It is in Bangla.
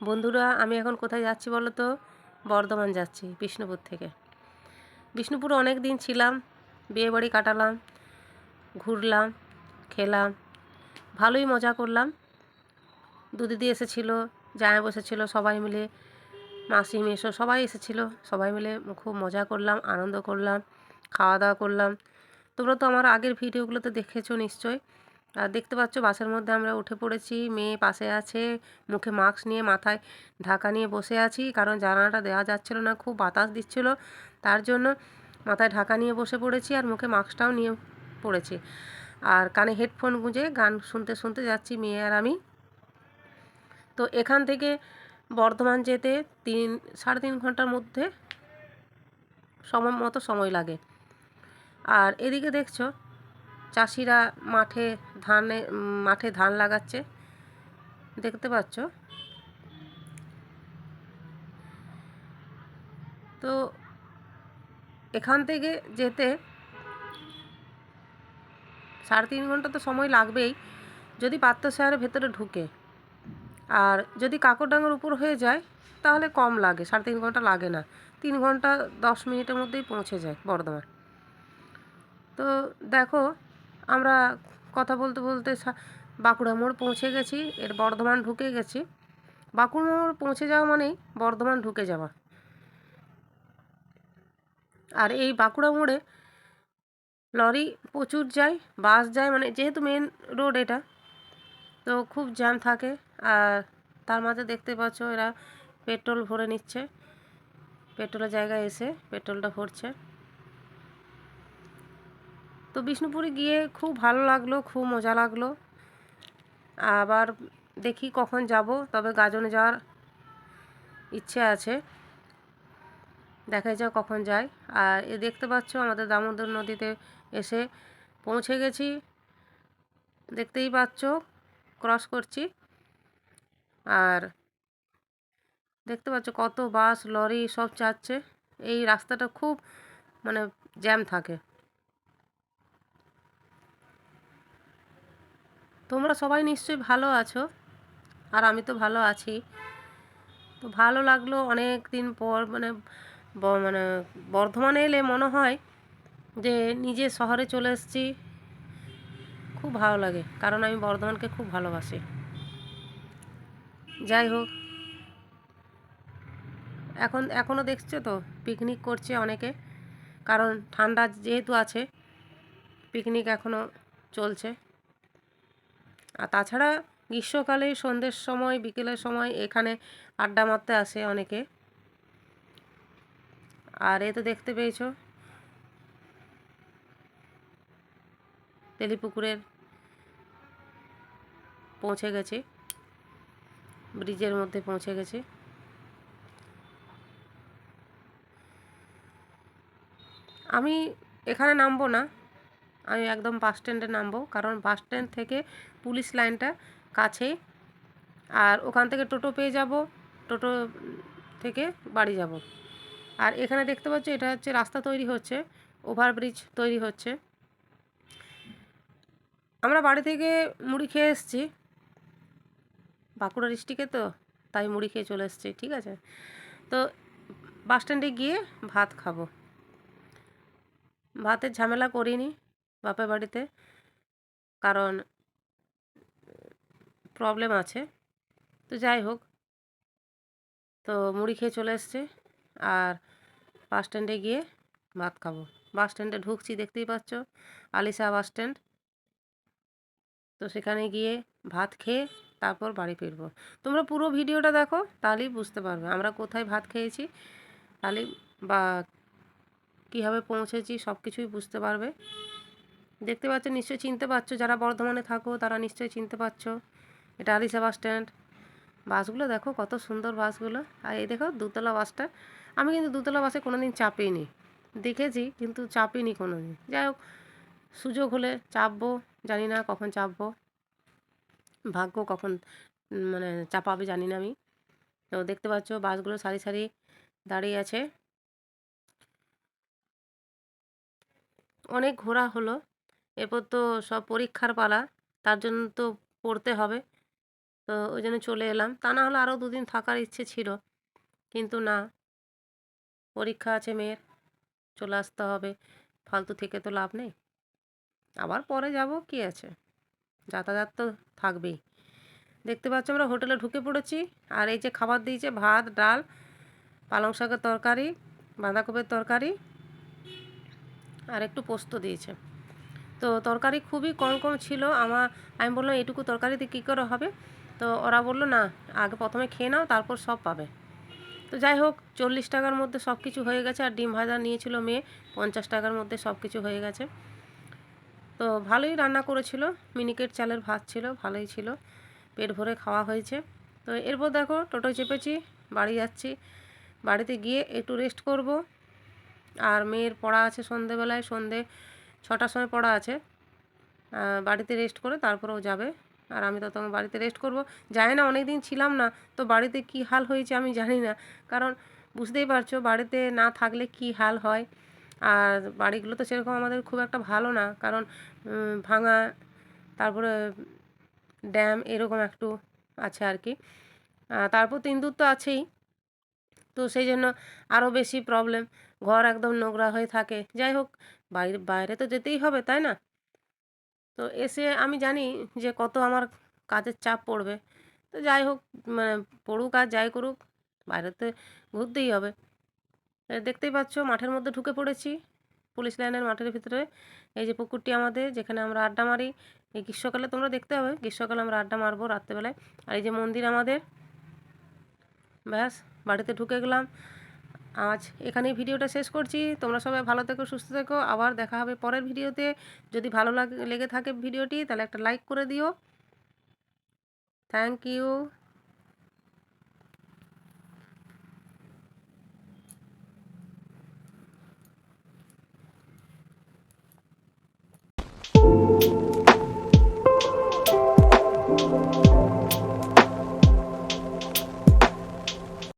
বন্ধুরা, আমি এখন কোথায় যাচ্ছি বলো তো? বর্ধমান যাচ্ছি, বিষ্ণুপুর থেকে। বিষ্ণুপুরে অনেক দিন ছিলাম বিয়ে বাড়ি কাটালাম, ঘুরলাম, খেলাম, ভালোই মজা করলাম। দু দিদি এসেছিল, জামাই বসেছিল, সবাই মিলে, মাসি মেশো সবাই এসেছিল, সবাই মিলে খুব মজা করলাম, আনন্দ করলাম, খাওয়া দাওয়া করলাম। তোমরা তো আমার আগের ভিডিওগুলোতে দেখেছ নিশ্চয়ই। আর দেখতে পাচ্ছ বাসের মধ্যে আমরা উঠে পড়েছি। মেয়ে পাশে আছে, মুখে মাস্ক নিয়ে মাথায় ঢাকা নিয়ে বসে আছি। কারণ জানালাটা দেওয়া যাচ্ছিল না, খুব বাতাস দিচ্ছিল। তার জন্য মাথায় ঢাকা নিয়ে বসে পড়েছি আর মুখে মাস্কটাও নিয়ে পড়েছি। আর কানে হেডফোন গুঁজে গান শুনতে শুনতে যাচ্ছি মেয়ে আর আমি। তো এখান থেকে বর্ধমান যেতে তিন, সাড়ে তিন ঘণ্টার মধ্যে সময় মতো সময় লাগে। আর এদিকে দেখছ চাষিরা মাঠে ধানে, মাঠে ধান লাগাচ্ছে। দেখতে পাচ্ছ? তো এখান থেকে যেতে সাড়ে তিন ঘণ্টা তো সময় লাগবেই, যদি পাত্র শহরের ভেতরে ঢুকে। আর যদি কাকরডাঙ্গার উপর হয়ে যায়, তাহলে কম লাগে, সাড়ে তিন ঘণ্টা লাগে না। তিন ঘণ্টা দশ মিনিটের মধ্যেই পৌঁছে যায় বর্ধমান। তো দেখো আমরা কথা বলতে বলতে বাঁকুড়া মোড় পৌঁছে গেছি, এর বর্ধমান ঢুকে গেছি। বাঁকুড়া মোড় পৌঁছে যাওয়া মানেই বর্ধমান ঢুকে যাওয়া। আর এই বাঁকুড়া মোড়ে লরি প্রচুর যায়, বাস যায় মানে যেহেতু মেন রোড এটা, তো খুব জ্যাম থাকে। আর তার মাঝে দেখতে পাচ্ছ এরা পেট্রোল ভরে নিচ্ছে। পেট্রোলের জায়গায় এসে পেট্রোলটা ভরছে। তো বিষ্ণুপুরে গিয়ে খুব ভালো লাগল, খুব মজা লাগল। আবার দেখি কখন যাব, তবে গাজনে যাওয়ার ইচ্ছে আছে। দেখা যাক কখন যাই। আর এ দেখতে পাচ্ছ আমাদের দামোদর নদীতে এসে পৌঁছে গেছি। দেখতেই পাচ্ছ ক্রস করছি। আর দেখতে পাচ্ছ কত বাস লরি সব যাচ্ছে। এই রাস্তাটা খুব মানে জ্যাম থাকে। তোমরা সবাই নিশ্চয়ই ভালো আছো। আর আমি তো ভালো আছি। তো ভালো লাগল অনেক দিন পর মানে মানে বর্ধমানে এলে মনে হয় যে নিজে শহরে চলে এসেছি। খুব ভালো লাগে, কারণ আমি বর্ধমানকে খুব ভালোবাসি। যাই হোক, এখন এখনও দেখছ তো পিকনিক করছে অনেকে, কারণ ঠান্ডা যেহেতু আছে পিকনিক এখনও চলছে। আর তাছাড়া গ্রীষ্মকালে সন্ধ্যের সময়, বিকেলের সময় এখানে আড্ডা মারতে আসে অনেকে। আর এ তো দেখতে পেয়েছ। তেলিপুকুরের পৌঁছে গেছে। ব্রিজের মধ্যে পৌঁছে গেছে। আমি এখানে নামবো না। আমি একদম বাস স্ট্যান্ডে নামবো। কারণ বাস স্ট্যান্ড থেকে পুলিশ লাইনটা কাছেই। আর ওখান থেকে টোটো পেয়ে যাব, টোটো থেকে বাড়ি যাব। আর এখানে দেখতে পাচ্ছ, এটা হচ্ছে রাস্তা তৈরি হচ্ছে ওভারব্রিজ তৈরি হচ্ছে। আমরা বাড়ি থেকে মুড়ি খেয়ে এসেছি। বাঁকুড়া ডিস্ট্রিক্টে তো, তাই মুড়ি খেয়ে চলে এসেছি, ঠিক আছে? তো বাস স্ট্যান্ডে গিয়ে ভাত খাব। ভাতের ঝামেলা করিনি। বাপের বাড়িতে। কারণ প্রবলেম আছে। তো যাই হোক। তো মুড়ি খেয়ে চলে এসছে। আর বাস স্ট্যান্ডে গিয়ে ভাত খাব। বাস স্ট্যান্ডে ঢুকছি, দেখতেই পাচ্ছ, আলিশা বাস স্ট্যান্ড তো সেখানে গিয়ে ভাত খেয়ে তারপর বাড়ি ফিরবো। তোমরা পুরো ভিডিওটা দেখো, তাহলেই বুঝতে পারবে আমরা কোথায় ভাত খেয়েছি। তাহলেই বা কীভাবে পৌঁছেছি সব কিছুই বুঝতে পারবে। দেখতে পাচ্ছ, নিশ্চয়ই চিনতে পারছ, যারা বর্ধমানে থাকো তারা নিশ্চয়ই চিনতে পারছ। এটা আলিশা বাস স্ট্যান্ড। বাসগুলো দেখো, কত সুন্দর বাসগুলো। আর এই দেখো, দুতলা বাসটা আমি কিন্তু দুতলা বাসে কোনো দিন চাপিনি। দেখেছি, কিন্তু চাপিনি কোনো দিন যাই হোক, সুযোগ হলে চাপবো, জানি না কখন চাপবো। ভাগ্য কখন মানে চাপাবে জানি না আমি। তো দেখতে পাচ্ছ, বাসগুলো সারি সারি দাঁড়িয়ে আছে। অনেক ঘোরা হলো। এরপর তো সব পরীক্ষার পালা, তার জন্য তো পড়তে হবে। তো ওই জন্য চলে এলাম। তা না হলে আরও দুদিন থাকার ইচ্ছে ছিল, কিন্তু না। পরীক্ষা আছে মেয়ের, চলে আসতে হবে। ফালতু থেকে তো লাভ নেই। আবার পরে যাব, কি আছে? যাতায়াত তো থাকবেই। দেখতে পাচ্ছ আমরা হোটেলে ঢুকে পড়েছি, আর এই যে খাবার দিয়েছে, ভাত, ডাল, পালং শাকের তরকারি, বাঁধাকপির তরকারি, আর একটু পোস্ত দিয়েছে। তো তরকারি খুবই কম কম ছিল। আমার আমি বললাম এটুকু তরকারিতে কী করে হবে? তো ওরা বলল, না, আগে প্রথমে খেয়ে নাও, তারপর সব পাবে। তো যাই হোক, চল্লিশ টাকার মধ্যে সব কিছু হয়ে গেছে, আর ডিম ভাজা নিয়েছিল মেয়ে, পঞ্চাশ টাকার মধ্যে সব কিছু হয়ে গেছে। তো ভালোই রান্না করেছিল, মিনিকেট চালের ভাত ছিল, ভালোই ছিল, পেট ভরে খাওয়া হয়েছে। তো এরপর দেখো, টোটো চেপেছি, বাড়ি যাচ্ছি। বাড়িতে গিয়ে একটু রেস্ট করব। আর মেয়ের পড়া আছে সন্ধেবেলায়, সন্ধে ছটার সময় পড়া আছে। বাড়িতে রেস্ট করে তারপরেও যাবে। আর আমি তো তখন বাড়িতে রেস্ট করব। জানি না অনেক দিন ছিলাম না, তো বাড়িতে কি হাল হয়েছে আমি জানি না। কারণ বুঝতেই পারছ, বাড়িতে না থাকলে কি হাল হয়? আর বাড়িগুলো তো সেরকম আমাদের খুব একটা ভালো না। কারণ ভাঙা, তারপরে ড্যাম এরকম একটু আছে আর কি। তারপর তো ইন্দুর তো আছেই। তো সেই জন্য আরও বেশি প্রবলেম ঘর একদম নোংরা হয়ে থাকে। যাই হোক, বাইরে বাইরে তো যেতেই হবে, তাই না? তো এসে আমি জানি যে কত আমার কাজের চাপ পড়বে। তো যাই হোক মানে পড়ুক আর যাই করুক বাইরেতে ঘুরতেই হবে। দেখতেই পাচ্ছ, মাঠের মধ্যে ঢুকে পড়েছি। পুলিশ লাইনের মাঠের ভিতরে। এই যে পুকুরটি আমাদের, যেখানে আমরা আড্ডা মারি। এই গ্রীষ্মকালে তোমরা দেখতে হবে, গ্রীষ্মকালে আমরা আড্ডা মারবো রাত্রেবেলায়। আর এই যে মন্দির আমাদের, ব্যাস। বাড়িতে ঢুকে গেলাম। আজ এখানেই ভিডিওটা শেষ করছি। তোমরা সবাই ভালো থেকো, সুস্থ থেকো। আবার দেখা হবে পরের ভিডিওতে। যদি ভালো লাগে, লেগে থাকে ভিডিওটি, তাহলে একটা লাইক করে দিও। Thank you.